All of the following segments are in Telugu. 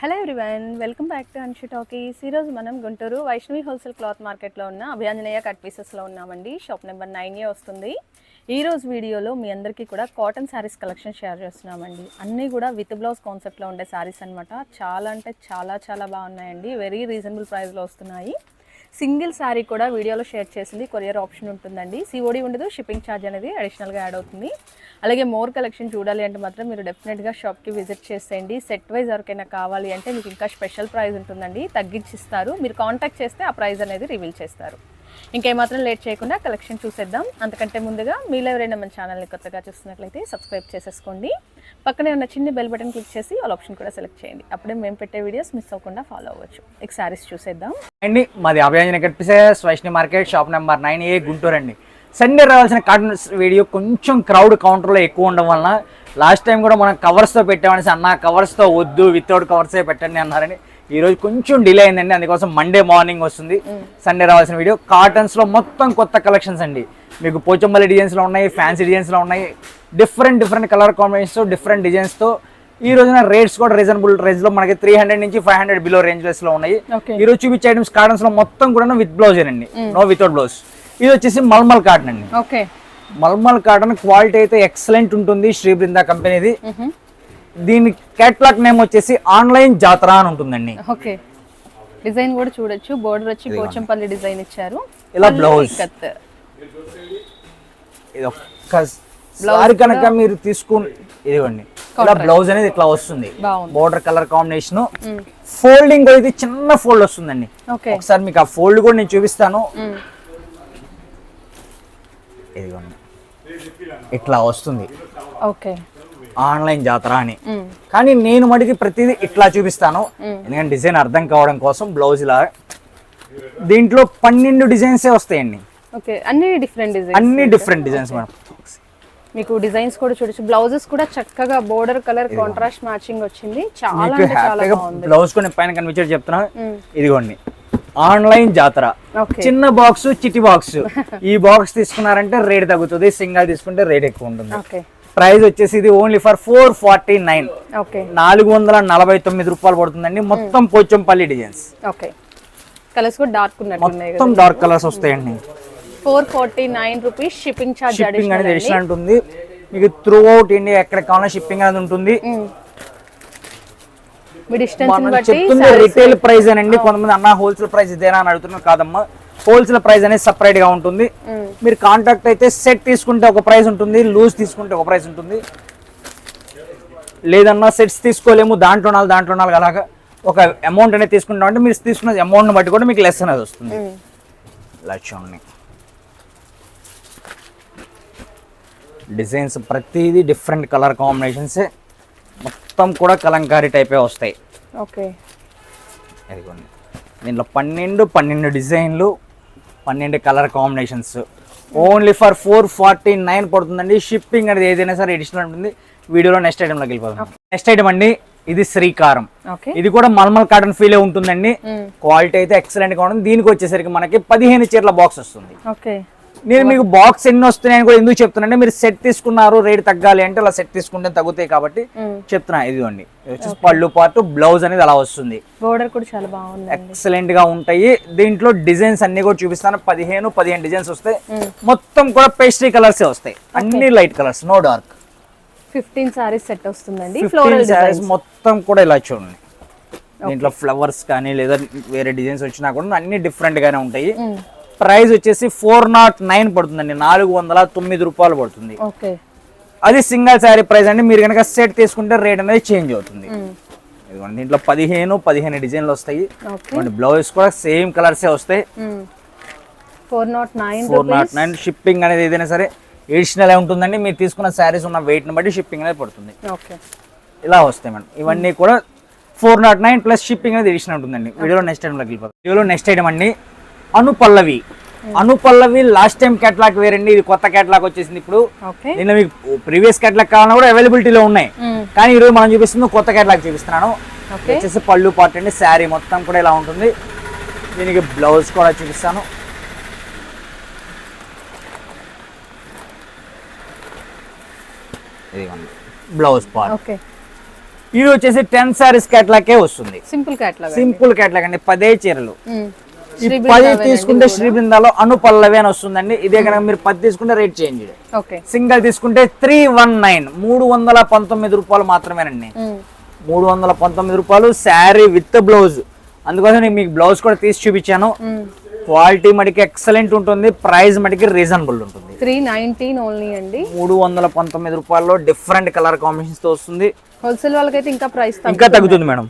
Hello everyone welcome back to Anshu talkies ఈరోజు మనం గుంటూరు వైష్ణవి హోల్సేల్ క్లాత్ మార్కెట్లో ఉన్న అభయాంజనేయ కట్ పీసెస్లో ఉన్నామండి. షాప్ నెంబర్ నైన్ ఏ వస్తుంది. ఈ రోజు వీడియోలో మీ అందరికీ కూడా కాటన్ శారీస్ కలెక్షన్ షేర్ చేస్తున్నామండి. అన్నీ కూడా విత్ బ్లౌజ్ కాన్సెప్ట్లో ఉండే శారీస్ అనమాట చాలా అంటే చాలా చాలా బాగున్నాయండి. వెరీ రీజనబుల్ ప్రైస్లో వస్తున్నాయి. సింగిల్ శారీ కూడా వీడియోలో షేర్ చేసింది. కొరియర్ ఆప్షన్ ఉంటుందండి. సిఓడి ఉండదు షిప్పింగ్ ఛార్జ్ అనేది అడిషనల్గా యాడ్ అవుతుంది. అలాగే మోర్ కలెక్షన్ చూడాలి అంటే మాత్రం మీరు డెఫినెట్గా షాప్కి విజిట్ చేసేయండి. సెట్ వైజ్ ఎవరికైనా కావాలి అంటే మీకు ఇంకా స్పెషల్ ప్రైస్ ఉంటుందండి. తగ్గించిస్తారు. మీరు కాంటాక్ట్ చేస్తే ఆ ప్రైస్ అనేది రివీల్ చేస్తారు. ఇంకేమాత్రం లేట్ చేయకుండా కలెక్షన్ చూసేద్దాం. అంతకంటే ముందుగా మీలో ఎవరైనా మన ఛానల్ని కొత్తగా చూస్తున్నట్లయితే సబ్స్క్రైబ్ చేసేసుకోండి. పక్కనే ఉన్న చిన్న బెల్ బటన్ క్లిక్ చేసి ఆల్ ఆప్షన్ కూడా సెలెక్ట్ చేయండి. అప్పుడే మేము పెట్టే వీడియోస్ మిస్ అవ్వకుండా ఫాలో అవ్వచ్చు. ఇక శారీస్ చూసేద్దాం. అండి మాది Abhayanjana cut pieces Vaishnavi market shop number nine A Guntur అండి. సండే రావాల్సిన కాటన్ వీడియో కొంచెం క్రౌడ్ కౌంటర్లో ఎక్కువ ఉండడం వలన లాస్ట్ టైం కూడా మనం కవర్స్తో పెట్టామనేసి అన్న కవర్స్తో వద్దు వితౌట్ కవర్సే పెట్టండి అన్నారని ఈ రోజు కొంచెం డిలే అయిందండి. అందుకోసం మండే మార్నింగ్ వస్తుంది. సండే రావాల్సిన వీడియో కాటన్స్లో మొత్తం కొత్త కలెక్షన్స్ అండి. మీకు పోచంపల్లి డిజైన్స్లో ఉన్నాయి ఫ్యాన్సీ డిజైన్స్లో ఉన్నాయి. డిఫరెంట్ డిఫరెంట్ కలర్ కాంబినేషన్స్తో డిఫరెంట్ డిజైన్స్తో ఈ రోజున రేట్స్ కూడా రీజనబుల్ రేంజ్లో మనకి త్రీ హండ్రెడ్ నుంచి ఫైవ్ హండ్రెడ్ బిలో రేంజెస్లో ఉన్నాయి. ఈ రోజు చూపించే ఐటమ్స్ కాటన్స్లో మొత్తం కూడా విత్ బ్లౌజ్ అండి నో వితౌట్ బ్లౌజ్ ఇది వచ్చేసి మల్మల్ కాటన్ అండి. ఓకే మల్మల్ కాటన్ క్వాలిటీ అయితే ఎక్సలెంట్ ఉంటుంది. శ్రీ బృందా కంపెనీది దీని కేటలాగ్ నేమ్ వచ్చేసి ఆన్లైన్ జాతర అని ఉంటుందండి. ఓకే. డిజైన్ కూడా చూడొచ్చు. బోర్డర్ వచ్చి పోచంపల్లి డిజైన్ ఇచ్చారు. ఇలా. ఇక్కత్. ఇది ఒక్క సారి కనుక మీరు తీసుకుని ఇదిగోండి. ఇలా బ్లౌజ్ అనేది ఇట్లా వస్తుంది. బోర్డర్ కలర్ కాంబినేషన్ ఫోల్డింగ్ అయితే చిన్న ఫోల్డ్ వస్తుందండి. ఓకే. ఒకసారి మీకు ఆ ఫోల్డ్ కూడా నేను చూపిస్తాను. ఇదిగోండి. ఇట్లా వస్తుంది. ఓకే. ఆన్లైన్ జాతర అని. కానీ నేను మటుకి ప్రతిదీ ఇట్లా చూపిస్తాను. ఎందుకంటే డిజైన్ అర్థం కావడం కోసం బ్లౌజ్ ఇలా దీంట్లో పన్నెండు డిజైన్సే వస్తాయండి. ఓకే అన్ని డిఫరెంట్ డిజైన్ అన్ని డిఫరెంట్ డిజైన్స్ మేడం. మీకు డిజైన్స్ కూడా చూడొచ్చు. బ్లౌజెస్ కూడా చక్కగా బోర్డర్ కలర్ కాంట్రాస్ట్ మ్యాచింగ్ వచ్చింది. చాలా అంటే చాలా బాగుంది. బ్లౌజ్ కొన్ని పైన కనిపించేది చెప్తున్నా. ఇదిగోండి. ఆన్లైన్ జాతర. చిన్న బాక్స్ చిట్టి బాక్స్. ఈ బాక్స్ తీసుకున్నారంటే రేట్ తగ్గుతుంది. సింగల్ తీసుకుంటే రేట్ ఎక్కువ ఉంటుంది. ఓకే. ప్రైస్ వచ్చేసి ఇది only for four forty nine. నాలుగు వందల నలభై తొమ్మిది రూపాయలు పడుతుందండి. మొత్తం పోచంపల్లి డిజైన్స్. ఓకే. కలర్స్ కూడా డార్క్ ఉన్నట్టున్నాయి మొత్తం డార్క్ కలర్స్ వస్తాయండి. Four forty nine rupees shipping charge shipping అనేది అడిషనల్ ఉంటుంది. మీకు త్రూ అవుట్ ఇండియా ఎక్కడ కావాలన్నా షిప్పింగ్ అనేది ఉంటుంది. చెప్తుంది రిటైల్ ప్రైస్ అనండి. కొంతమంది అన్న హోల్సేల్ ప్రైస్ ఇదేనా అని అడుగుతున్నారు. కాదమ్మా. హోల్సేల్ ప్రైస్ అనేది సపరేట్గా ఉంటుంది. మీరు కాంటాక్ట్ అయితే సెట్ తీసుకుంటే ఒక ప్రైస్ ఉంటుంది లూజ్ తీసుకుంటే ఒక ప్రైస్ ఉంటుంది. లేదన్నా సెట్స్ తీసుకోలేము దాంట్లో నాలుగు దాంట్లో నాలుగు అలాగా ఒక అమౌంట్ అనేది తీసుకుంటాం అంటే మీరు తీసుకున్న అమౌంట్ బట్టి కూడా మీకు లెస్ అనేది వస్తుంది. చూడండి డిజైన్స్ ప్రతిదీ డిఫరెంట్ కలర్ కాంబినేషన్స్ మొత్తం కూడా కలంకారీ టైపే వస్తాయి. ఓకే. ఇదిగోండి. దీంట్లో పన్నెండు పన్నెండు డిజైన్లు. పన్నెండు colour combinations. Only for four forty nine పడుతుందండి. షిప్పింగ్ అనేది ఏదైనా సరే ఎడిషనల్ ఉంటుంది. వీడియోలో నెక్స్ట్ ఐటెంలోకి వెళ్ళిపోతాం నెక్స్ట్ ఐటమ్ అండి ఇది శ్రీకారం. ఓకే ఇది కూడా మల్మల్ కాటన్ ఫీలే ఉంటుందండి. క్వాలిటీ అయితే ఎక్సలెంట్గా ఉంటుంది. దీనికి వచ్చేసరికి మనకి పదిహేను చీరల బాక్స్ వస్తుంది. నేను మీకు బాక్స్ ఎన్ని వస్తున్నాయని కూడా ఎందుకు చెప్తున్నానంటే మీరు సెట్ తీసుకున్నారు రేట్ తగ్గాలి అంటే అలా సెట్ తీసుకుంటే తగ్గుతాయి కాబట్టి చెప్తున్నా ఇదిగోండి. వచ్చేసి పళ్ళు పార్ట్ బ్లౌజ్ అనేది అలా వస్తుంది. బోర్డర్ కూడా చాలా బాగుంది ఎక్సలెంట్గా ఉంటాయి. దీంట్లో డిజైన్స్ అన్ని కూడా చూపిస్తాను. పదిహేను పదిహేను డిజైన్స్ వస్తాయి. మొత్తం కూడా పేస్ట్రీ కలర్స్ వస్తాయి. అన్ని light colours no dark fifteen saris set వస్తుందండి. ఫ్లోరల్ సారీస్ మొత్తం కూడా ఇలా చూడండి. దీంట్లో ఫ్లవర్స్ కానీ లేదా వేరే డిజైన్స్ వచ్చినా కూడా అన్ని డిఫరెంట్ గానే ఉంటాయి. ప్రైస్ వచ్చేసి ఫోర్ నాట్ నైన్ పడుతుందండి. నాలుగు వందల తొమ్మిది రూపాయలు పడుతుంది. అది సింగిల్ శారీ ప్రైస్ అండి. మీరు కనుక సెట్ తీసుకుంటే రేట్ అనేది చేంజ్ అవుతుంది. ఇదిగోండి దీంట్లో పదిహేను పదిహేను డిజైన్లు వస్తాయి. బ్లౌజ్ కూడా సేమ్ కలర్సే వస్తాయి. Four nought nine four nought nine shipping అనేది ఏదైనా సరే ఎడిషనల్ ఉంటుందండి. మీరు తీసుకున్న శారీస్ ఉన్న వెయిట్ని బట్టి షిప్పింగ్ అనేది పడుతుంది. ఓకే. ఇలా వస్తాయి మేడం. ఇవన్నీ కూడా four nought nine plus shipping అనేది ఎడిషనల్ ఉంటుందండి. వీడియోలో నెక్స్ట్ టైంలోకి వెళ్ళిపోతుంది వీడియోలో నెక్స్ట్ ఐటమ్ అండి. Anupallavi. Anupallavi last time catalogue వేరండి ఇది కొత్త కేటలాగ్ వచ్చేసింది ఇప్పుడు. నిన్న మీకు ప్రీవియస్ కేటలాగ్ కావాలన్నా కూడా అవైలబిలిటీలో ఉన్నాయి. కానీ ఈరోజు మనం చూపిస్తుంది కొత్త కేటలాగ్ చూపిస్తున్నాను. ఓకే వచ్చేసి పళ్ళు పార్ట్ అండి శారీ మొత్తం కూడా ఇలా ఉంటుంది. దీనికి బ్లౌజ్ కూడా చూపిస్తాను. బ్లౌజ్ పార్ట్ ఓకే ఇది వచ్చేసి టెన్ సారీస్ కేటలాగే వస్తుంది. సింపుల్ క్యాట్లాగ్ సింపుల్ కేటలాగ్ అండి పదే చీరలు. ఈ పది తీసుకుంటే శ్రీ బృందాలో అను పల్లవి అని వస్తుందండి. ఇదే కనుక మీరు పది తీసుకుంటే రేట్ చేంజ్ సింగిల్ తీసుకుంటే త్రీ వన్ నైన్. మూడు వందల పంతొమ్మిది రూపాయలు మాత్రమేనండి. మూడు వందల పంతొమ్మిది రూపాయలు శారీ విత్ బ్లౌజ్. అందుకోసం నేను మీకు బ్లౌజ్ కూడా తీసి చూపించాను. క్వాలిటీ మటుకి ఎక్సలెంట్ ఉంటుంది. ప్రైస్ మటుకి రీజనబుల్ ఉంటుంది. త్రీ నైన్టీన్ ఓన్లీ అండి. మూడు వందల పంతొమ్మిది రూపాయల్లో డిఫరెంట్ కలర్ కాంబినేషన్స్తో వస్తుంది. హోల్సేల్ వాళ్ళకైతే ఇంకా ప్రైస్ ఇంకా తగ్గుతుంది మేడం.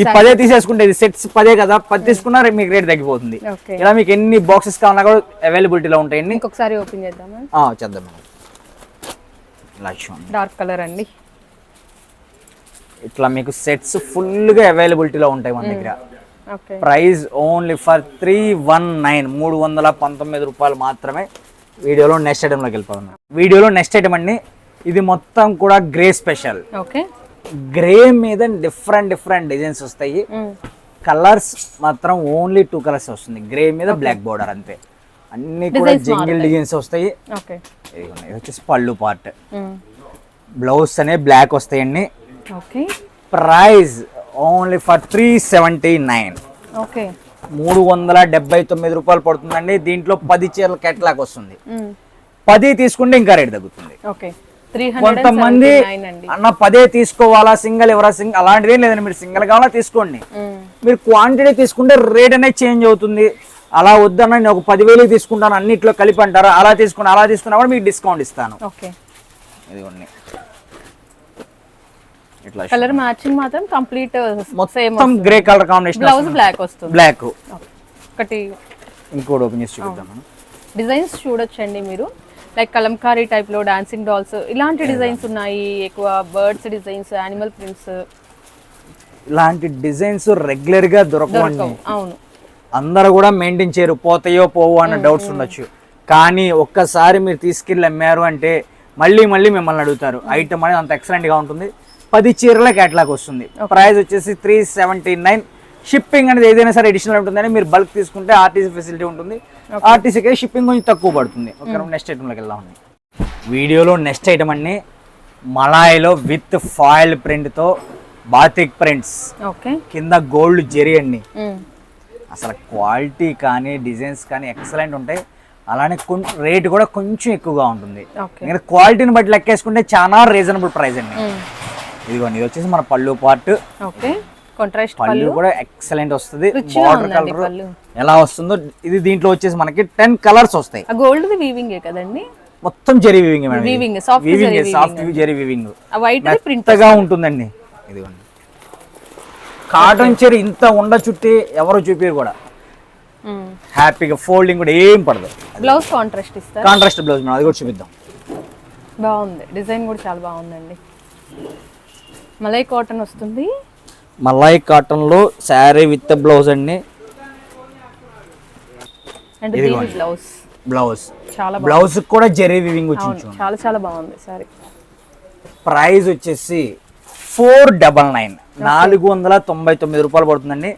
ఈ పదే తీసేసుకుంటే ఇది సెట్స్ పదే కదా పది తీసుకున్నా మీకు రేట్ తగ్గిపోతుంది. ఇలా మీకు ఎన్ని బాక్సెస్ కావాలన్నా కూడా అవైలబిలిటీలో ఉంటాయండి ఇంకొకసారి ఓపెన్ చేద్దామా? చేద్దాం మేడం. చూడండి. డార్క్ కలర్ అండి. ఇట్లా మీకు సెట్స్ ఫుల్గా అవైలబిలిటీలో ఉంటాయి మన దగ్గర. Price only for three one nine మూడు వందల పంతొమ్మిది రూపాయలు మాత్రమే వీడియోలో నెక్స్ట్ ఐటెంలోకి వెళ్ళిపోదాం వీడియోలో నెక్స్ట్ ఐటమ్ అండి. ఇది మొత్తం కూడా గ్రే స్పెషల్ ఓకే. గ్రే మీద డిఫరెంట్ డిఫరెంట్ డిజైన్స్ వస్తాయి. కలర్స్ మాత్రం ఓన్లీ టూ కలర్స్ వస్తుంది. గ్రే మీద బ్లాక్ బోర్డర్ అంతే. అన్ని కూడా జింగిల్ డిజైన్స్ వస్తాయి. ఇది వచ్చేసి పళ్ళు పార్ట్ బ్లౌజ్ అనే బ్లాక్ వస్తాయండి. Okay. Price only for three seventy nine okay. మూడు వందల డెబ్బై తొమ్మిది రూపాయలు పడుతుందండి. దీంట్లో పది చీరల కెట్లాక్ వస్తుంది. పది తీసుకుంటే ఇంకా రేట్ తగ్గుతుంది. కొంతమంది అన్న పదే తీసుకోవాలా సింగిల్ ఎవరా సింగిల్ అలాంటిది ఏం లేదండి మీరు సింగిల్ కావాలా తీసుకోండి. మీరు క్వాంటిటీ తీసుకుంటే రేట్ అనేది చేంజ్ అవుతుంది. అలా వద్దన్న నేను ఒక పదివేలు తీసుకుంటాను అన్నిట్లో కలిపి అంటారా? అలా తీసుకుని అలా తీసుకున్నా కూడా మీకు డిస్కౌంట్ ఇస్తాను. ఓకే. ఇదిగోండి. ఇట్లా కలర్ మ్యాచింగ్ మాత్రం కంప్లీట్ మొత్తం grey colour combination blouse black వస్తుంది. బ్లాక్. ఒకటి. ఇంకోటి ఓపెన్ చేసి చూపిద్దాం మనం. డిజైన్స్ చూడొచ్చండి మీరు. లైక్ కలంకారీ టైప్లో డాన్సింగ్ డాల్స్ ఇలాంటి డిజైన్స్ ఉన్నాయి. ఎక్కువ బర్డ్స్ డిజైన్స్ యానిమల్ ప్రింట్స్ ఇలాంటి డిజైన్స్ రెగ్యులర్గా దొరకవండి దొరకవు అవును. అందరూ కూడా మెయింటైన్ చేయరు. పోతాయో పోవో అన్న డౌట్స్ ఉండొచ్చు. కానీ ఒక్కసారి మీరు తీసుకెళ్ళి అమ్మారు అంటే మళ్ళీ మళ్ళీ మిమ్మల్ని అడుగుతారు. ఐటమ్ అనేది అంత ఎక్సలెంట్గా ఉంటుంది. పది చీరల కేటలాగ్ వస్తుంది. ప్రైస్ వచ్చేసి త్రీ సెవెంటీ నైన్ షిప్పింగ్ అనేది ఏదైనా సరే అడిషనల్ ఉంటుందని మీరు బల్క్ తీసుకుంటే ఆర్టీసీ ఫెసిలిటీ ఉంటుంది. ఆర్టీసీకి షిప్పింగ్ కొంచెం తక్కువ పడుతుంది. ఒక నెక్స్ట్ ఐటమ్లోకి వెళ్దామండి వీడియోలో నెక్స్ట్ ఐటమ్ అండి మలాయిలో విత్ ఫాయిల్ ప్రింట్తో బాతిక్ ప్రింట్స్ ఓకే కింద గోల్డ్ జెరీ అండి. అసలు క్వాలిటీ కానీ డిజైన్స్ కానీ ఎక్సలెంట్ ఉంటాయి. అలానే రేట్ కూడా కొంచెం ఎక్కువగా ఉంటుంది. ఇంకా క్వాలిటీని బట్టి లెక్కేసుకుంటే చాలా రీజనబుల్ ప్రైస్ అండి. ఇదిగోండి ఇది వచ్చేసి మన పళ్ళు పార్ట్ కాంట్రాస్ట్ పళ్ళు కూడా ఎక్సలెంట్ వస్తుంది. గా బార్డర్ కలర్. ఎలా వస్తుందో ఇది దీంట్లో వచ్చేసి మనకి టెన్ కలర్స్ వస్తాయి. ఆ గోల్డ్ ది వీవింగే కదండి? మొత్తం zari weaving Weaving, soft weaving soft zari weaving white print మెత్తగా ఉంటుందండి. ఇదిగోండి. కాటన్ చీర ఇంత ఉండ చుట్టి ఎవరు చూపారు కూడా. హ్యాపీగా ఫోల్డింగ్ కూడా ఏం పడదు. బ్లౌజ్ కాంట్రాస్ట్ ఇస్తారు? కాంట్రాస్ట్ బ్లౌజ్ మనం అది కూడా చూపిద్దాం. బాగుంది. డిజైన్ కూడా చాలా బాగుందండి. మలై కాటన్ వస్తుంది. మలాయ్ కాటన్లో శారీ విత్ బ్లౌజ్ అండి. బ్లౌజ్. బ్లౌజ్. చాలా బ్లౌజ్ కూడా జెరీ వివింగ్ వచ్చింది చాలా చాలా బాగుంది సారీ ప్రైస్ వచ్చేసి ఫోర్ డబల్ నైన్. నాలుగు వందల తొంభై తొమ్మిది రూపాయలు పడుతుందండి.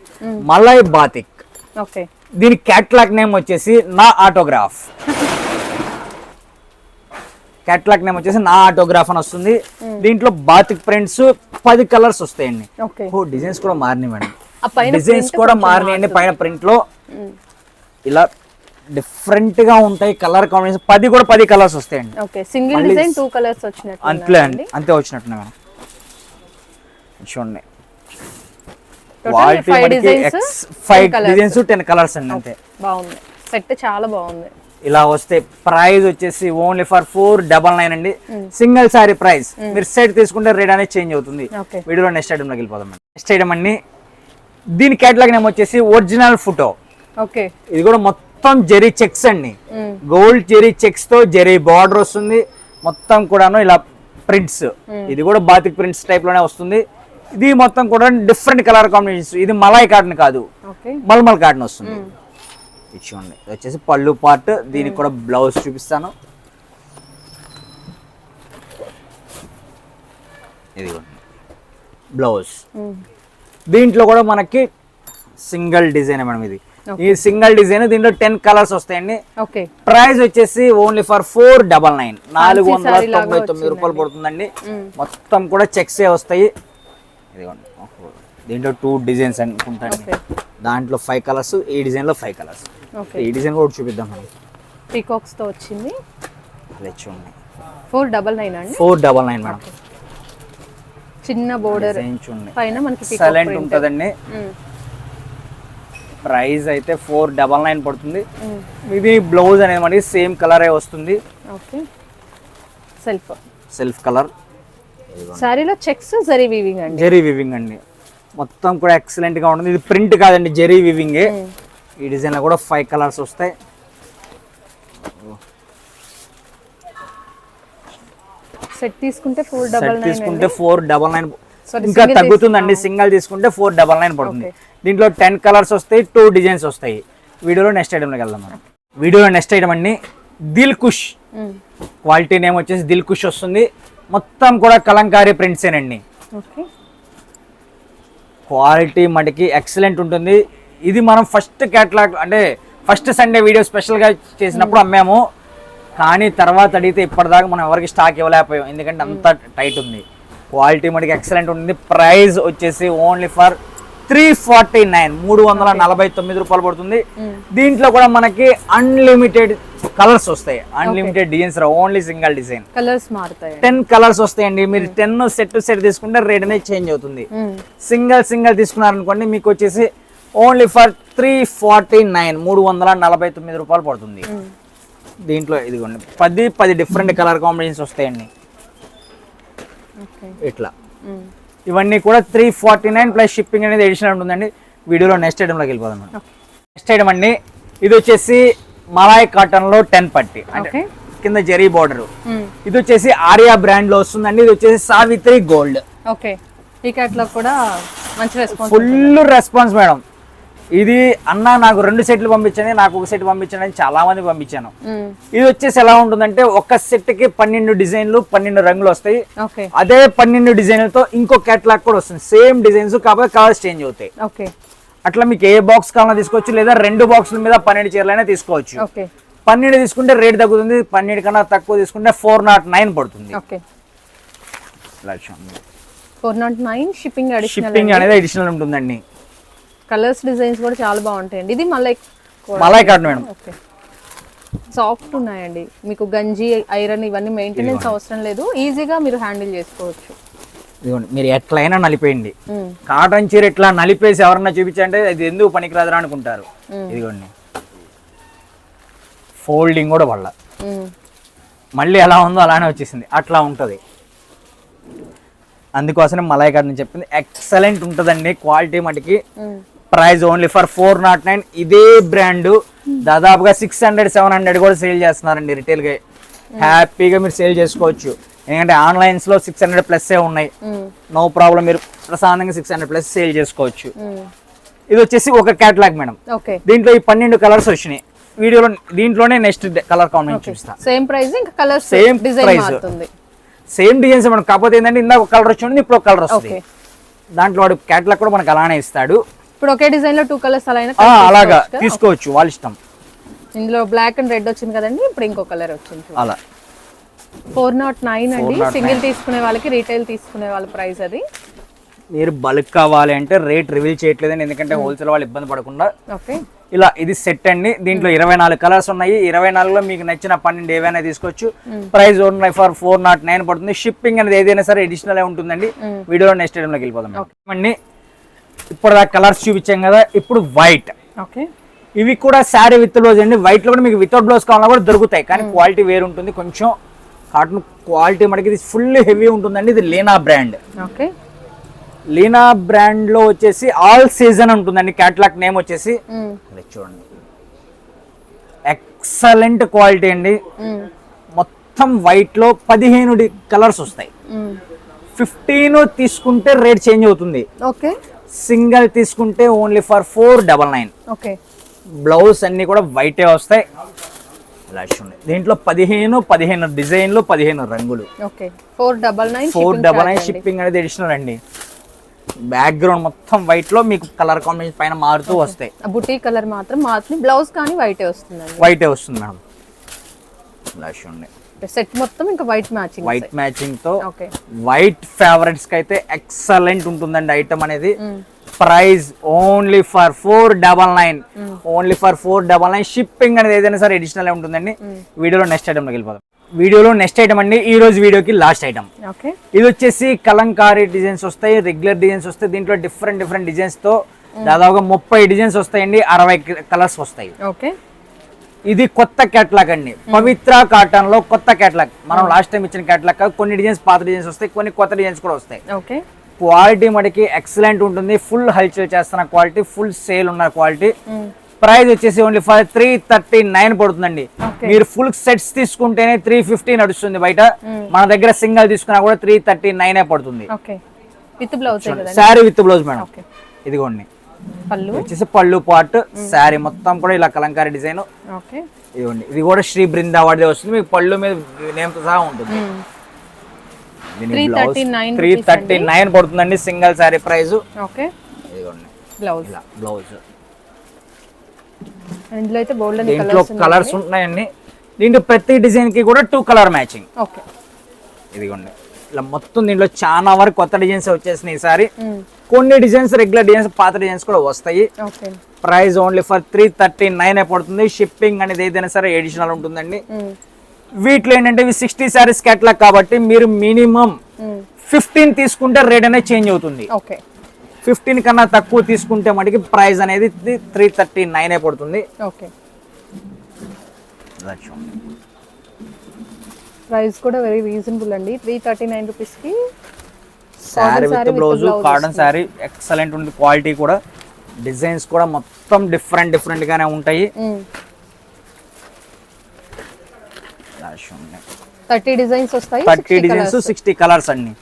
మలై బాతిక్. దీని క్యాట్లాగ్ నేమ్ వచ్చేసి నా ఆటోగ్రాఫ్. క్యాట్లాగ్ నేమ్ వచ్చేసి నా ఆటోగ్రాఫ్ అని వస్తుంది. దీంట్లో బాతిక్ ప్రింట్స్ పది కలర్స్ వస్తాయండి. ఓ డిజైన్స్ కూడా మారినాయి మేడం. ఆ పైన డిజైన్స్ కూడా మారినాయండి పైన ప్రింట్లో. ఇలా డిఫరెంట్గా ఉంటాయి కలర్ కాంబినేషన్ పది కూడా పది కలర్స్ వస్తాయండి. Okay single design two colours వచ్చినట్టు అంతే అండి అంతే వచ్చినట్టున్నా మేడం. చూడండి. Quality five. Designs ten colours అండి అంతే. బాగుంది. సెట్ చాలా బాగుంది. ఇలా వస్తే ప్రైస్ వచ్చేసి only for four double nine అండి. Single sari price. మీరు సెట్ తీసుకుంటే రేట్ అనేది చేంజ్ అవుతుంది. వీడియోలో నెక్స్ట్ ఐటమ్లోకి వెళ్ళిపోదాం నెక్స్ట్ ఐటమ్ అండి. దీని క్యాటలాగ్ నేమ్ వచ్చేసి ఒరిజినల్ ఫోటో ఓకే. ఇది కూడా మొత్తం జెరీ చెక్స్ అండి. గోల్డ్ జెరీ చెక్స్తో జెరీ బార్డర్ వస్తుంది. మొత్తం కూడాను ఇలా ప్రింట్స్ ఇది కూడా బాతిక్ ప్రింట్స్ టైప్లోనే వస్తుంది. ఇది మొత్తం కూడా డిఫరెంట్ కలర్ కాంబినేషన్స్ ఇది మలాయ్ కాటన్ కాదు. మల్మల్ కాటన్ వస్తుంది. ఇది వచ్చేసి పళ్ళు పార్ట్. దీనికి కూడా బ్లౌజ్ చూపిస్తాను. ఇది బ్లౌజ్ దీంట్లో కూడా మనకి సింగిల్ డిజైన్ మేడం ఇది. ఈ సింగిల్ డిజైన్ దీంట్లో టెన్ కలర్స్ వస్తాయండి. ప్రైస్ వచ్చేసి only for four double nine నాలుగు వందల తొంభై తొమ్మిది రూపాయలు పడుతుందండి. మొత్తం కూడా చెక్స్ వస్తాయి. ఇదిగోండి. దీంట్లో టూ డిజైన్స్ అనుకుంటాను దాంట్లో ఫైవ్ కలర్స్ ఈ డిజైన్లో ఫైవ్ కలర్స్ ఈ డిజైన్ కూడా చూపిద్దాం మనం. పీకాక్స్తో వచ్చింది. అదే చూడండి. ఫోర్ డబల్ నైన్ అండి? Four double nine madam. చిన్న బోర్డర్ పైన మనకి సైలెంట్. ఉంటుందండి. ప్రైస్ అయితే ఫోర్ డబల్ నైన్ పడుతుంది. మ్మ్. ఇది బ్లౌజ్ అనేది మనకి సేమ్ కలరే వస్తుంది. ఓకే సెల్ఫ్ సెల్ఫ్ కలర్ శారీలో చెక్స్ జరీ వీవింగ్ అండి? జెరీ వివింగ్ అండి. మొత్తం కూడా ఎక్సలెంట్గా ఉంటుంది. ఇది ప్రింట్ కాదండి జెరీ వివింగే. ఈ డిజైన్లో కూడా ఫైవ్ కలర్స్ వస్తాయి. సెట్ తీసుకుంటే ఫోర్ డబల్ తీసుకుంటే ఫోర్ డబల్ నైన్ ఇంకా తగ్గుతుందండి సింగల్ తీసుకుంటే ఫోర్ డబల్ నైన్ పడుతుంది. దీంట్లో టెన్ కలర్స్ వస్తాయి టూ డిజైన్స్ వస్తాయి. వీడియోలో నెక్స్ట్ ఐటమ్లోకి వెళ్దాం మనం. వీడియోలో నెక్స్ట్ ఐటమ్ అండి దిల్ కుష్ క్వాలిటీ నేమ్ వచ్చేసి దిల్ కుష్ వస్తుంది. మొత్తం కూడా కలంకారీ ప్రింట్సేనండి క్వాలిటీ మటుకి ఎక్సలెంట్ ఉంటుంది. ఇది మనం ఫస్ట్ క్యాటలాగ్ అంటే ఫస్ట్ సండే వీడియో స్పెషల్గా చేసినప్పుడు అమ్మాము. కానీ తర్వాత అడిగితే ఇప్పటిదాకా మనం ఎవరికి స్టాక్ ఇవ్వలేకపోయాం. ఎందుకంటే అంత టైట్ ఉంది. క్వాలిటీ మటుకి ఎక్సలెంట్ ఉంటుంది ప్రైస్ వచ్చేసి only for three forty nine మూడు వందల నలభై తొమ్మిది రూపాయలు పడుతుంది. దీంట్లో కూడా మనకి అన్లిమిటెడ్ కలర్స్ వస్తాయి. Unlimited designs only single design colours మారుతాయి. టెన్ కలర్స్ వస్తాయండి. మీరు టెన్ సెట్ సెట్ తీసుకుంటే రేట్ అనేది చేంజ్ అవుతుంది. సింగిల్ సింగిల్ తీసుకున్నారనుకోండి మీకు వచ్చేసి only for three forty nine మూడు వందల నలభై తొమ్మిది రూపాయలు పడుతుంది. దీంట్లో ఇదిగోండి పది పది డిఫరెంట్ కలర్ కాంబినేషన్స్ వస్తాయండి. ఇట్లా. ఇవన్నీ కూడా three forty nine plus shipping అనేది ఎడిషనల్ ఉంటుందండి. వీడియోలో నెక్స్ట్ ఐటమ్లోకి వెళ్ళిపోదాం నెక్స్ట్ ఐటమ్ అండి ఇది వచ్చేసి మలాయ్ కాటన్లో టెన్ పట్టి. అంటే కింద జెరీ బార్డర్ ఇది వచ్చేసి ఆర్యా బ్రాండ్లో వస్తుందండి. ఇది వచ్చేసి సావిత్రి గోల్డ్ ఓకే. ఈ క్యాట్లాగ్ కూడా మంచి రెస్పాన్స్ ఫుల్ రెస్పాన్స్ మేడం. ఇది అన్న నాకు రెండు సెట్లు పంపించండి నాకు ఒక సెట్ పంపించండి అని చాలా మంది పంపించాను ఇది వచ్చేసి ఎలా ఉంటుందంటే ఒక సెట్కి పన్నెండు డిజైన్లు పన్నెండు రంగులు వస్తాయి. అదే పన్నెండు డిజైన్లతో ఇంకో క్యాట్లాగ్ కూడా వస్తుంది. సేమ్ డిజైన్స్ కాకపోతే కలర్స్ చేంజ్ అవుతాయి. ఓకే. అట్లా మీకు ఏ బాక్స్ కావాలన్నా తీసుకోవచ్చు లేదా రెండు బాక్సుల మీద పన్నెండు చీరలైనా తీసుకోవచ్చు. పన్నెండు తీసుకుంటే రేట్ తగ్గుతుంది పన్నెండు కన్నా తక్కువ తీసుకుంటే ఫోర్ నాట్ నైన్ పడుతుంది. Okay. Four nought nine shipping shipping అనేది అడిషనల్ ఉంటుందండి. కలర్స్ డిజైన్స్ కూడా చాలా బాగుంటాయండి. ఇది మళ్ళీ malai cotton madam. Okay. Soft ఉన్నాయండి. మీకు గంజి ఐరన్ ఇవన్నీ మెయింటెనెన్స్ అవసరం లేదు. ఈజీగా మీరు హ్యాండిల్ చేసుకోవచ్చు. ఇదిగోండి. మీరు ఎట్లయినా నలిపేయండి. కాటన్ చీర ఇట్లా నలిపేసి ఎవరన్నా చూపించంటే ఇది ఎందుకు పనికిరాదురా అనుకుంటారు. ఇదిగోండి. ఫోల్డింగ్ కూడా మ్మ్. మళ్ళీ ఎలా ఉందో అలానే వచ్చేసింది. అట్లా ఉంటుంది. అందుకోసమే మలాయ్ కాటన్ చెప్పింది. ఎక్సలెంట్ ఉంటుందండి. క్వాలిటీ మటుకి. Price only for four nought nine. ఇదే బ్రాండ్. దాదాపుగా సిక్స్ హండ్రెడ్ సెవెన్ హండ్రెడ్ కూడా సేల్ చేస్తున్నారండి రిటైల్గా హ్యాపీగా మీరు సేల్ చేసుకోవచ్చు. ఎందుకంటే ఆన్లైన్స్లో సిక్స్ హండ్రెడ్ ప్లస్ ఉన్నాయి. నో ప్రాబ్లం మీరు ప్రశాంతంగా సిక్స్ హండ్రెడ్ ప్లస్ సేల్ చేసుకోవచ్చు. ఇది వచ్చేసి ఒక క్యాటలాగ్ మేడం. దీంట్లో ఈ పన్నెండు కలర్స్ వచ్చినాయి. వీడియోలో దీంట్లోనే నెక్స్ట్ కలర్ కాంబినేషన్ చూపిస్తా సేమ్ ప్రైస్ ఇంకా కలర్ price. మారుతుంది. సేమ్ డిజైన్స్ మనం కాకపోతే ఏంటంటే ఇందాక ఒక కలర్ వచ్చింది ఇప్పుడు ఒక కలర్ వస్తుంది. దాంట్లో వాడు క్యాటలాగ్ కూడా మనకు అలానే ఇస్తాడు. ఇప్పుడు ఒకే డిజైన్లో టూ కలర్స్ అలా అలాగా? తీసుకోవచ్చు వాళ్ళ ఇష్టం. ఇందులో బ్లాక్ అండ్ రెడ్ వచ్చింది కదండి ఇప్పుడు ఇంకో కలర్ వచ్చింది అలా. ఫోర్ నాట్ నైన్ అండి. 409. సింగిల్ తీసుకునే వాళ్ళకి రీటైల్ తీసుకునే వాళ్ళ ప్రైస్ అది. మీరు బల్క్ కావాలి అంటే రేట్ రివీల్ చేయట్లేదండి ఎందుకంటే హోల్సేల్ వాళ్ళు ఇబ్బంది పడకుండా. ఓకే. ఇలా ఇది సెట్ అండి. దీంట్లో ఇరవై నాలుగు కలర్స్ ఉన్నాయి. ఇరవై నాలుగులో మీకు నచ్చిన పన్నెండు ఏవైనా తీసుకోవచ్చు. Price only for four nought nine పడుతుంది. షిప్పింగ్ అనేది ఏదైనా సరే అడిషనల్ ఉంటుందండి. వీడియోలో నెక్స్ట్లోకి వెళ్ళిపోదాం. అండి ఇప్పుడు కలర్స్ చూపించాం కదా ఇప్పుడు వైట్ ఓకే. ఇవి కూడా శారీ విత్ బ్లౌజ్ అండి. వైట్లో కూడా మీకు వితౌట్ బ్లౌజ్ కావాలన్నా కూడా దొరుకుతాయి. కానీ క్వాలిటీ వేరు ఉంటుంది. కొంచెం కాటన్ క్వాలిటీ మనకి ఇది ఫుల్ హెవీ ఉంటుందండి. ఇది లీనా బ్రాండ్ ఓకే. లీనా బ్రాండ్లో వచ్చేసి ఆల్ సీజన్ ఉంటుందండి. క్యాట్లాగ్ నేమ్ వచ్చేసి. ఇది చూడండి. ఎక్సలెంట్ క్వాలిటీ అండి. మ్మ్. మొత్తం వైట్లో పదిహేను కలర్స్ వస్తాయి. ఫిఫ్టీన్ తీసుకుంటే రేట్ చేంజ్ అవుతుంది. ఓకే. సింగిల్ తీసుకుంటే only for four double nine. Okay. Blouse అన్ని కూడా వైటే వస్తాయి. ఇలా చూడండి దీంట్లో పదిహేను పదిహేను డిజైన్లు పదిహేను రంగులు. Okay. Four double nine four double nine shipping అనేది అడిషనల్ అండి. బ్యాక్గ్రౌండ్ మొత్తం వైట్లో మీకు కలర్ కాంబినేషన్ పైన మారుతూ వస్తాయి. బుటీ కలర్ మాత్రం మారుతుంది బ్లౌజ్ కానీ వైటే వస్తుందండి. వైటే వస్తుంది మేడం ఇలా చూడండి సెట్ మొత్తం ఇంకా వైట్ మ్యాచింగ్ వైట్ మ్యాచింగ్తో వైట్ ఫేవరెట్స్కి అయితే ఎక్సలెంట్ ఉంటుందండి ఐటమ్ అనేది. Price only for four double nine only for four double nine shipping అనేది ఏదైనా సరే అడిషనల్ ఉంటుందండి. వీడియోలో నెక్స్ట్ ఐటమ్ వెళ్ళిపోదాం. వీడియోలో నెక్స్ట్ ఐటమ్ అండి. ఈ రోజు వీడియోకి లాస్ట్ ఐటమ్ ఓకే ఇది వచ్చేసి కలంకారీ డిజైన్స్ వస్తాయి రెగ్యులర్ డిజైన్స్ వస్తాయి. దీంట్లో డిఫరెంట్ డిఫరెంట్ డిజైన్స్తో దాదాపుగా ముప్పై డిజైన్స్ వస్తాయండి. అరవై కలర్స్ వస్తాయి. ఓకే ఇది కొత్త కేటలాగ్ అండి. పవిత్ర కాటన్లో కొత్త కేటలాగ్ మనం లాస్ట్ టైం ఇచ్చిన కేటలాగ్ కొన్ని డిజైన్స్ పాత డిజైన్స్ వస్తాయి కొన్ని కొత్త డిజైన్స్ కూడా వస్తాయి. ఓకే. క్వాలిటీ మనకి ఎక్సలెంట్ ఉంటుంది ఫుల్ హల్చల్ చేస్తున్న క్వాలిటీ ఫుల్ సేల్ ఉన్న క్వాలిటీ ప్రైస్ వచ్చేసి only for three thirty nine పడుతుందండి. మీరు ఫుల్ సెట్స్ తీసుకుంటేనే త్రీ ఫిఫ్టీ నడుస్తుంది బయట. మన దగ్గర సింగల్ తీసుకున్నా కూడా త్రీ థర్టీ నైన్ పడుతుంది. విత్ బ్లౌజ్ కదండి? Sari with blouse madam. Okay. ఇదిగోండి. పళ్ళు. వచ్చేసి పళ్ళు పాట్ శారీ మొత్తం కూడా ఇలా కలంకారీ డిజైన్. ఇదిగోండి ఇది కూడా శ్రీ బృందావాడిదే వస్తుంది. మీకు పళ్ళు మీద నేమ్ సహా ఉంటుంది. 339 త్రీ థర్టీ నైన్ పడుతుందండి సింగల్ శారీ ప్రైస్ బ్లౌజ్ ఇలా బ్లౌజ్ ఇందులో అయితే బోల్డ్ అని దీంట్లో కలర్స్ ఉన్నాయండి. దీంట్లో ప్రతి డిజైన్కి కూడా టూ కలర్ మ్యాచింగ్ ఓకే. ఇదిగోండి. ఇలా మొత్తం దీంట్లో చాలా వరకు కొత్త డిజైన్స్ వచ్చేసినాయి ఈసారి. కొన్ని డిజైన్స్ రెగ్యులర్ డిజైన్స్ పాత డిజైన్స్ కూడా వస్తాయి. Price only for three thirty nine పడుతుంది. షిప్పింగ్ అనేది ఏదైనా సరే ఎడిషనల్ ఉంటుందండి. వీటిలో ఏంటంటే ఇవి సిక్స్టీ శారీస్ కేటలాగ్ కాబట్టి మీరు మినిమం ఫిఫ్టీన్ తీసుకుంటే రేట్ అనేది చేంజ్ అవుతుంది. ఓకే. ఫిఫ్టీన్ కన్నా తక్కువ తీసుకుంటే మటుకి ప్రైస్ అనేది త్రీ థర్టీ నైన్ పడుతుంది. ఓకే. ప్రైస్ కూడా వెరీ రీజనబుల్ అండి. త్రీ థర్టీ నైన్ రూపీస్కి sari with blouse cotton sari excellent ఉంది క్వాలిటీ కూడా. డిజైన్స్ కూడా మొత్తం డిఫరెంట్ డిఫరెంట్ గానే ఉంటాయి. థర్టీ డిజైన్స్ వస్తాయి థర్టీ డిజైన్స్ సిక్స్టీ కలర్స్ అన్ని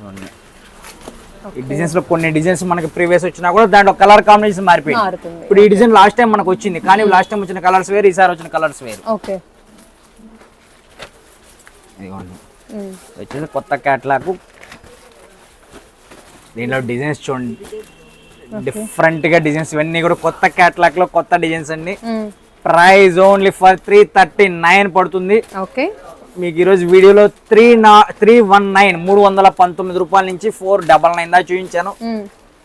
ఇవన్నీ. ఈ డిజైన్స్లో కొన్ని డిజైన్స్ మనకి ప్రీవియస్ వచ్చినా కూడా దాంట్లో కలర్ కాంబినేషన్ మారిపోయింది. మారుతుంది. ఇప్పుడు ఈ డిజైన్ లాస్ట్ టైం మనకు వచ్చింది కానీ లాస్ట్ టైం వచ్చిన కలర్స్ వేరు ఈసారి వచ్చిన కలర్స్ వేరు. ఓకే ఇదిగోండి. వచ్చేసి కొత్త క్యాట్లాగ్ దీంట్లో డిజైన్స్ చూడండి. డిఫరెంట్గా డిజైన్స్ ఇవన్నీ కూడా కొత్త క్యాట్లాగ్లో కొత్త డిజైన్స్ అన్ని. Price only for three thirty nine పడుతుంది. ఓకే మీకు ఈరోజు వీడియోలో త్రీ నా త్రీ వన్ నైన్ మూడు వందల పంతొమ్మిది రూపాయల నుంచి ఫోర్ డబల్ నైన్ దాకా చూపించాను.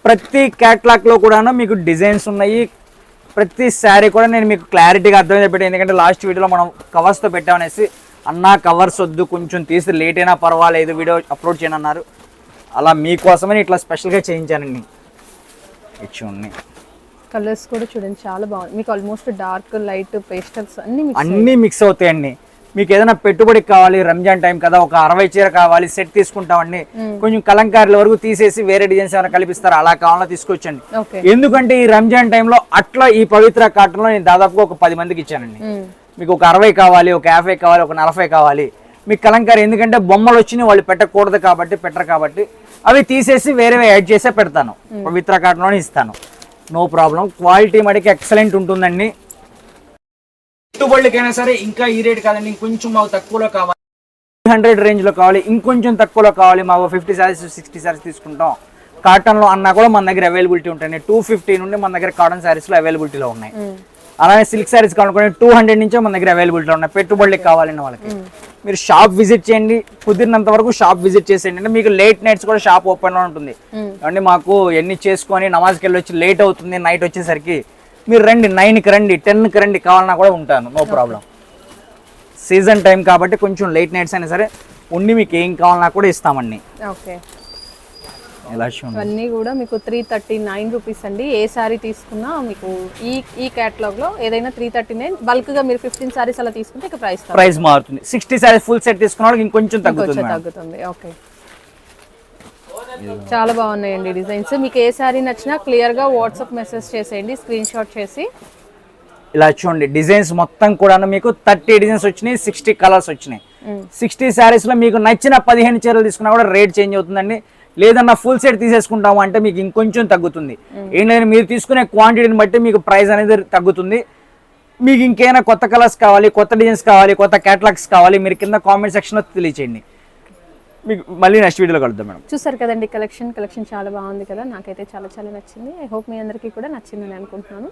ప్రతి క్యాట్లాగ్లో కూడాను మీకు డిజైన్స్ ఉన్నాయి. ప్రతి శారీ కూడా నేను మీకు క్లారిటీగా అర్థం పెట్టాను. ఎందుకంటే లాస్ట్ వీడియోలో మనం covers తో పెట్టామనేసి అన్నా కవర్స్ వద్దు కొంచెం తీసి లేట్ అయినా పర్వాలేదు వీడియో అప్లోడ్ చేయను అన్నారు. అలా మీకోసమని ఇట్లా స్పెషల్గా చేయించానండి చూడండి. కలర్స్ కూడా చూడండి చాలా బాగుంది. మీకు ఆల్మోస్ట్ డార్క్ లైట్ పేస్టల్స్ అన్ని అన్నీ మిక్స్ అవుతాయండి. మీకు ఏదైనా పెట్టుబడికి కావాలి రంజాన్ టైం కదా ఒక అరవై చీర కావాలి సెట్ తీసుకుంటామండి. కొంచెం కలంకారీల వరకు తీసేసి వేరే డిజైన్స్ ఏమైనా కల్పిస్తారు? అలా కావాలన్నా తీసుకొచ్చండి. ఎందుకంటే ఈ రంజాన్ టైంలో అట్లా ఈ పవిత్ర కాటన్లో నేను దాదాపుగా ఒక పది మందికి ఇచ్చానండి. మీకు ఒక అరవై కావాలి ఒక యాభై కావాలి ఒక నలభై కావాలి. మీకు కలంకారీ ఎందుకంటే బొమ్మలు వచ్చినాయి వాళ్ళు పెట్టకూడదు కాబట్టి పెట్టరు కాబట్టి అవి తీసేసి వేరే యాడ్ చేసే పెడతాను. పవిత్ర కాటన్లోనే ఇస్తాను. No problem. క్వాలిటీ మటుకి ఎక్సలెంట్ ఉంటుందండి. పెట్టుబడులకైనా సరే ఇంకా ఈ రేట్ కాదండి ఇంకొంచెం మాకు తక్కువలో కావాలి. హండ్రెడ్ రేంజ్లో కావాలి ఇంకొంచెం తక్కువలో కావాలి మాకు ఫిఫ్టీ సారీస్ సిక్స్టీ సారీస్ తీసుకుంటాం. కాటన్లో అన్నా కూడా మన దగ్గర అవైలబిలిటీ ఉంటాయి టూ ఫిఫ్టీ నుండి మన దగ్గర కాటన్ సారీస్లో అవైలబిలిటీలో ఉన్నాయి. అలానే సిల్క్ సారీస్ కావాలనుకునే టూ హండ్రెడ్ నుంచే మన దగ్గర అవైలబిలిటీలో ఉన్నాయి. పెట్టుబడులకి కావాలన్న వాళ్ళకి. మీరు షాప్ విజిట్ చేయండి. కుదిరినంత వరకు షాప్ విజిట్ చేసేయండి. అంటే మీకు లేట్ నైట్స్ కూడా షాప్ ఓపెన్లో ఉంటుంది. అంటే మాకు ఎన్ని చేసుకొని నమాజ్కి వెళ్ళి వచ్చి లేట్ అవుతుంది నైట్ వచ్చేసరికి మీరు రండి నైన్కి రండి టెన్కి రండి కావాలన్నా కూడా ఉంటాను. నో ప్రాబ్లం సీజన్ టైం కాబట్టి కొంచెం లేట్ నైట్స్ అయినా సరే ఉండి మీకు ఏం కావాలన్నా కూడా ఇస్తామండి. ఓకే ఇవన్నీ కూడా మీకు త్రీ థర్టీ నైన్ రూపీస్ అండి. ఏ సారీ తీసుకున్నా మీకు ఈ ఈ క్యాటలాగ్లో ఏదైనా త్రీ థర్టీ నైన్ బల్క్గా మీరు ఫిఫ్టీన్ సారీస్ అలా తీసుకుంటే ఇక ప్రైస్ ప్రైస్ మారుతుంది. సిక్స్టీ సారీ ఫుల్ సెట్ తీసుకున్న వాళ్ళకి ఇంకొంచెం తగ్గుతుంది. తగ్గుతుంది. ఓకే చాలా బాగున్నాయండి డిజైన్స్. మీకు ఏ సారీ నచ్చినా క్లియర్గా వాట్సాప్ మెసేజ్ చేసేయండి స్క్రీన్ షాట్ చేసి. ఇలా చూడండి డిజైన్స్ మొత్తం కూడా మీకు థర్టీ డిజైన్స్ వచ్చినాయి సిక్స్టీ కలర్స్ వచ్చినాయి. సిక్స్టీ శారీస్లో మీకు నచ్చిన పదిహేను చీరలు తీసుకున్నా కూడా రేట్ చేంజ్ అవుతుందండి. లేదన్నా ఫుల్ సెట్ తీసేసుకుంటాము అంటే మీకు ఇంకొంచెం తగ్గుతుంది. ఏం లేదని మీరు తీసుకునే క్వాంటిటీని బట్టి మీకు ప్రైస్ అనేది తగ్గుతుంది. మీకు ఇంకేమైనా కొత్త కలర్స్ కావాలి కొత్త డిజైన్స్ కావాలి కొత్త క్యాటలాగ్స్ కావాలి మీరు కింద కామెంట్ సెక్షన్లో తెలియచేయండి. మీకు మళ్ళీ నెక్స్ట్ వీడియోలో కలుద్దాం మేడం. చూసారు కదండి కలెక్షన్ కలెక్షన్ చాలా బాగుంది కదా నాకైతే చాలా చాలా నచ్చింది. ఐ హోప్ మీ అందరికీ కూడా నచ్చిందని అనుకుంటున్నాను.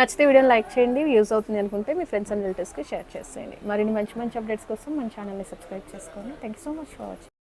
నచ్చితే వీడియోని లైక్ చేయండి యూజ్ అవుతుంది అనుకుంటే మీ ఫ్రెండ్స్ అండ్ రిలేటివ్స్కి షేర్ చేసేయండి. మరిన్ని మంచి మంచి అప్డేట్స్ కోసం మన ఛానల్ని సబ్స్క్రైబ్ చేసుకోండి. Thank you so much for watching